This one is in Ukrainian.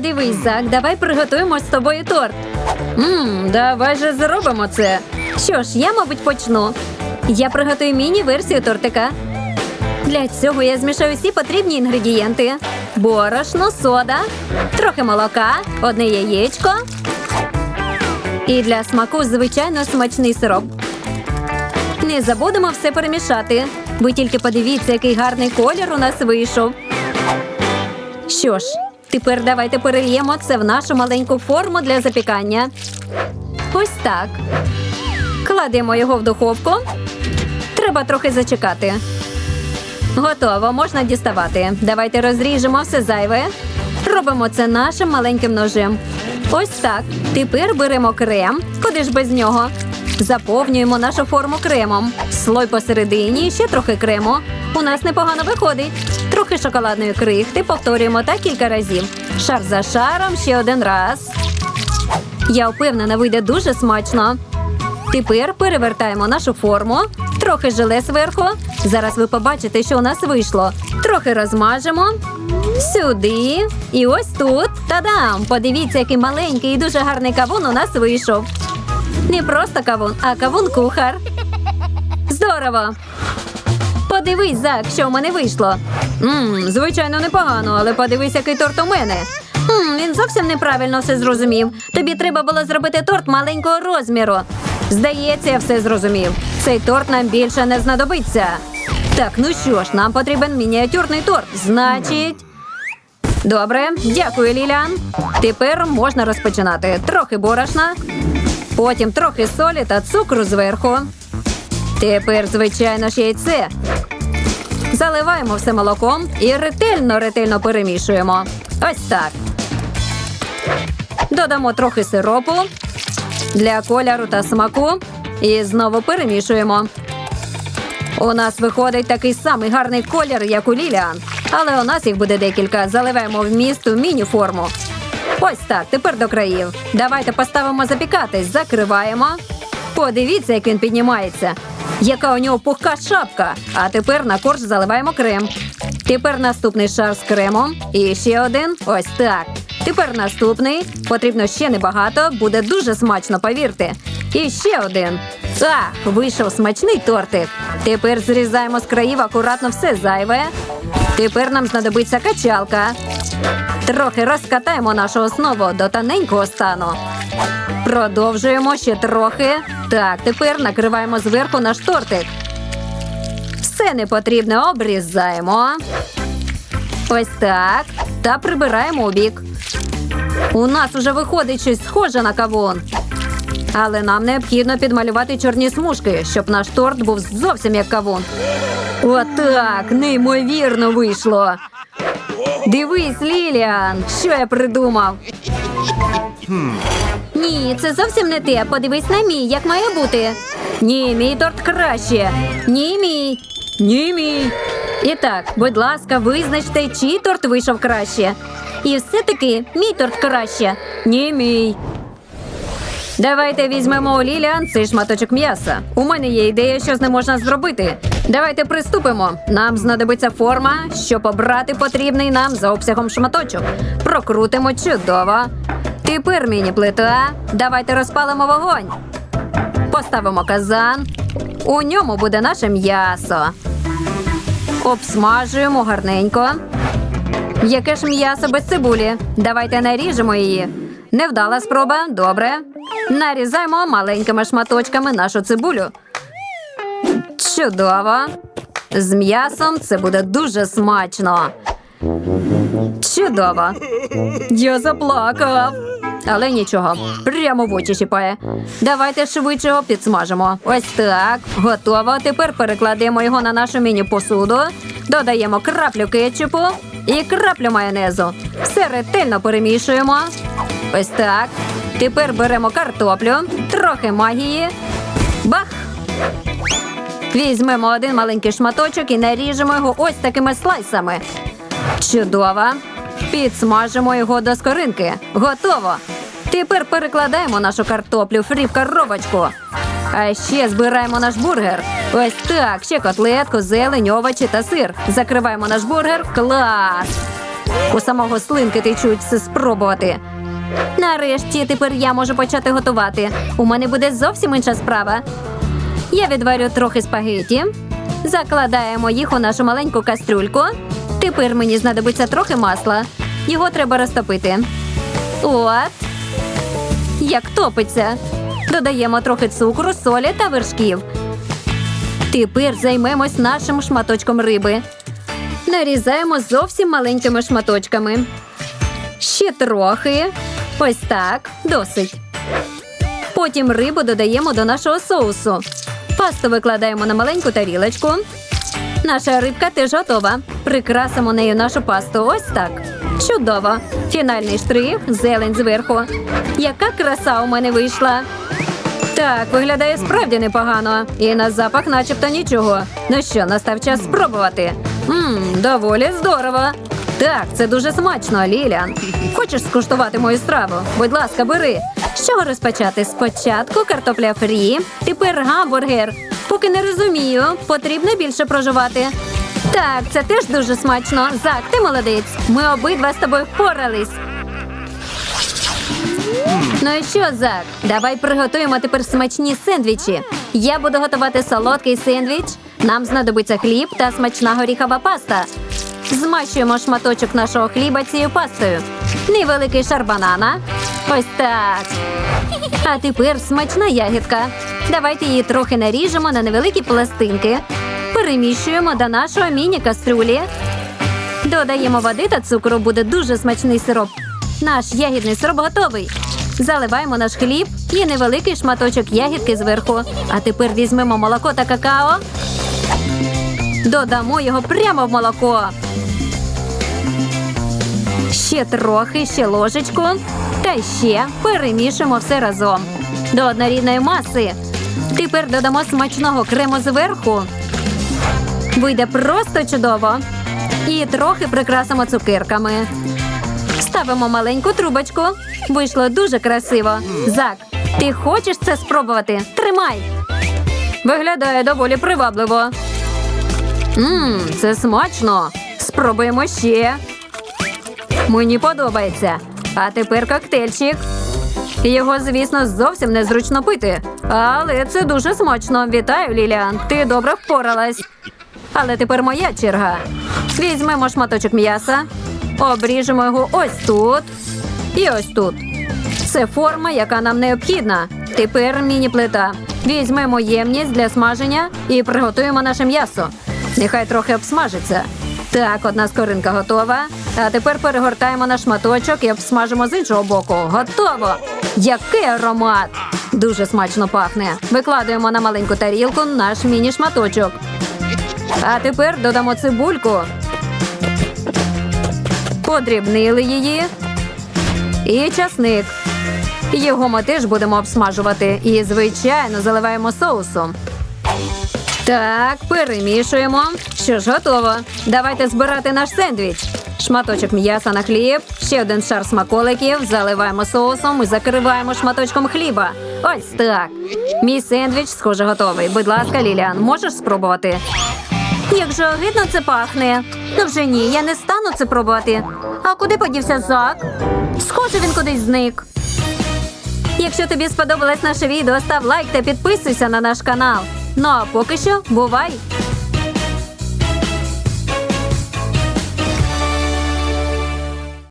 Подивись, Зак, давай приготуємо з тобою торт. Ммм, давай же зробимо це. Що ж, я, мабуть, почну. Я приготую міні-версію тортика. Для цього я змішаю всі потрібні інгредієнти: борошно, сода, трохи молока, одне яєчко. І для смаку, звичайно, смачний сироп. Не забудемо все перемішати. Ви тільки подивіться, який гарний колір у нас вийшов. Що ж, тепер давайте перельємо це в нашу маленьку форму для запікання. Ось так. Кладемо його в духовку. Треба трохи зачекати. Готово, можна діставати. Давайте розріжемо все зайве. Робимо це нашим маленьким ножем. Ось так. Тепер беремо крем. Куди ж без нього? Заповнюємо нашу форму кремом. Слой посередині, ще трохи крему. У нас непогано виходить. Трохи шоколадної крихти. Повторюємо так кілька разів. Шар за шаром ще один раз. Я впевнена, вийде дуже смачно. Тепер перевертаємо нашу форму, трохи желе зверху. Зараз ви побачите, що у нас вийшло. Трохи розмажемо. Сюди. І ось тут. Та-дам! Подивіться, який маленький і дуже гарний кавун у нас вийшов. Не просто кавун, а кавун-кухар. Здорово! Подивись, Зак, що в мене вийшло. Мм, звичайно, непогано, але подивись, який торт у мене. Мм, він зовсім неправильно все зрозумів. Тобі треба було зробити торт маленького розміру. Здається, я все зрозумів. Цей торт нам більше не знадобиться. Так, ну що ж, нам потрібен мініатюрний торт. Значить. Добре, дякую, Лілян. Тепер можна розпочинати. Трохи борошна, потім трохи солі та цукру зверху. Тепер, звичайно ж, яйце. Заливаємо все молоком і ретельно-ретельно перемішуємо. Ось так. Додамо трохи сиропу для кольору та смаку. І знову перемішуємо. У нас виходить такий самий гарний колір, як у Ліліан. Але у нас їх буде декілька. Заливаємо в місту міні-форму. Ось так, тепер до країв. Давайте поставимо запікатись, закриваємо. Подивіться, як він піднімається. Яка у нього пухка шапка. А тепер на корж заливаємо крем. Тепер наступний шар з кремом. І ще один. Ось так. Тепер наступний. Потрібно ще небагато. Буде дуже смачно, повірте. І ще один. Ах, вийшов смачний тортик. Тепер зрізаємо з країв акуратно все зайве. Тепер нам знадобиться качалка. Трохи розкатаємо нашу основу до тоненького стану. Продовжуємо ще трохи. Так, тепер накриваємо зверху наш тортик. Все непотрібне обрізаємо. Ось так. Та прибираємо у бік. У нас уже виходить щось схоже на кавун. Але нам необхідно підмалювати чорні смужки, щоб наш торт був зовсім як кавун. Отак, неймовірно вийшло. Дивись, Ліліан, що я придумав. Ні, це зовсім не те. Подивись на мій, як має бути. Ні, мій торт краще. Ні, мій. Ні, мій. І так, будь ласка, визначте, чий торт вийшов краще. І все-таки мій торт краще. Ні, мій. Давайте візьмемо у Ліліан цей шматочок м'яса. У мене є ідея, що з ним можна зробити. Давайте приступимо. Нам знадобиться форма, щоб обрати потрібний нам за обсягом шматочок. Прокрутимо чудово. Тепер міні-плита. Давайте розпалимо вогонь. Поставимо казан. У ньому буде наше м'ясо. Обсмажуємо гарненько. Яке ж м'ясо без цибулі? Давайте наріжемо її. Невдала спроба, добре. Нарізаємо маленькими шматочками нашу цибулю. Чудово. З м'ясом це буде дуже смачно. Чудово. Я заплакав. Але нічого, прямо в очі щіпає. Давайте швидше його підсмажимо. Ось так. Готово. Тепер перекладемо його на нашу міні-посуду. Додаємо краплю кетчупу і краплю майонезу. Все ретельно перемішуємо. Ось так. Тепер беремо картоплю, трохи магії. Бах! Візьмемо один маленький шматочок і наріжемо його ось такими слайсами. Чудово. Підсмажимо його до скоринки. Готово. Тепер перекладаємо нашу картоплю фрі в коробочку. А ще збираємо наш бургер. Ось так. Ще котлетку, зелень, овочі та сир. Закриваємо наш бургер. Клас! У самого слинки течуть все спробувати. Нарешті тепер я можу почати готувати. У мене буде зовсім інша справа. Я відварю трохи спагеті, закладаємо їх у нашу маленьку кастрюльку. Тепер мені знадобиться трохи масла. Його треба розтопити. От. Як топиться. Додаємо трохи цукру, солі та вершків. Тепер займемось нашим шматочком риби. Нарізаємо зовсім маленькими шматочками. Ще трохи. Ось так. Досить. Потім рибу додаємо до нашого соусу. Пасту викладаємо на маленьку тарілочку. Наша рибка теж готова. Прикрасимо нею нашу пасту. Ось так. Чудово. Фінальний штрих, зелень зверху. Яка краса у мене вийшла. Так, виглядає справді непогано. І на запах начебто нічого. Ну що, настав час спробувати. Мм, доволі здорово. Так, це дуже смачно, Ліліан. Хочеш скуштувати мою страву? Будь ласка, бери. З чого розпочати? Спочатку картопля фрі, тепер гамбургер. Поки не розумію, потрібно більше проживати. Так, це теж дуже смачно. Зак, ти молодець. Ми обидва з тобою впорались. Ну і що, Зак? Давай приготуємо тепер смачні сендвічі. Я буду готувати солодкий сендвіч. Нам знадобиться хліб та смачна горіхова паста. Змащуємо шматочок нашого хліба цією пастою. Невеликий шар банана. Ось так. А тепер смачна ягідка. Давайте її трохи наріжемо на невеликі пластинки. Переміщуємо до нашого міні-каструлі. Додаємо води та цукру, буде дуже смачний сироп. Наш ягідний сироп готовий. Заливаємо наш хліб і невеликий шматочок ягідки зверху. А тепер візьмемо молоко та какао. Додамо його прямо в молоко. Ще трохи, ще ложечку. Та ще перемішуємо все разом. До однорідної маси. Тепер додамо смачного крему зверху. Вийде просто чудово. І трохи прикрасимо цукерками. Ставимо маленьку трубочку. Вийшло дуже красиво. Зак, ти хочеш це спробувати? Тримай. Виглядає доволі привабливо. Мм, це смачно. Спробуємо ще. Мені подобається. А тепер коктейльчик. Його, звісно, зовсім незручно пити. Але це дуже смачно. Вітаю, Ліліан. Ти добре впоралась. Але тепер моя черга. Візьмемо шматочок м'яса, обріжемо його ось тут і ось тут. Це форма, яка нам необхідна. Тепер міні-плита. Візьмемо ємність для смаження і приготуємо наше м'ясо. Нехай трохи обсмажиться. Так, одна скоринка готова. А тепер перегортаємо на шматочок і обсмажимо з іншого боку. Готово! Який аромат! Дуже смачно пахне. Викладуємо на маленьку тарілку наш міні-шматочок. А тепер додамо цибульку. Подрібнили її. І часник. Його ми теж будемо обсмажувати. І, звичайно, заливаємо соусом. Так, перемішуємо. Що ж, готово. Давайте збирати наш сендвіч. Шматочок м'яса на хліб, ще один шар смаколиків, заливаємо соусом і закриваємо шматочком хліба. Ось так. Мій сендвіч, схоже, готовий. Будь ласка, Ліліан, можеш спробувати? Як же огидно це пахне. Ну вже ні, я не стану це пробувати. А куди подівся Зак? Схоже, він кудись зник. Якщо тобі сподобалось наше відео, став лайк та підписуйся на наш канал. Ну а поки що, бувай!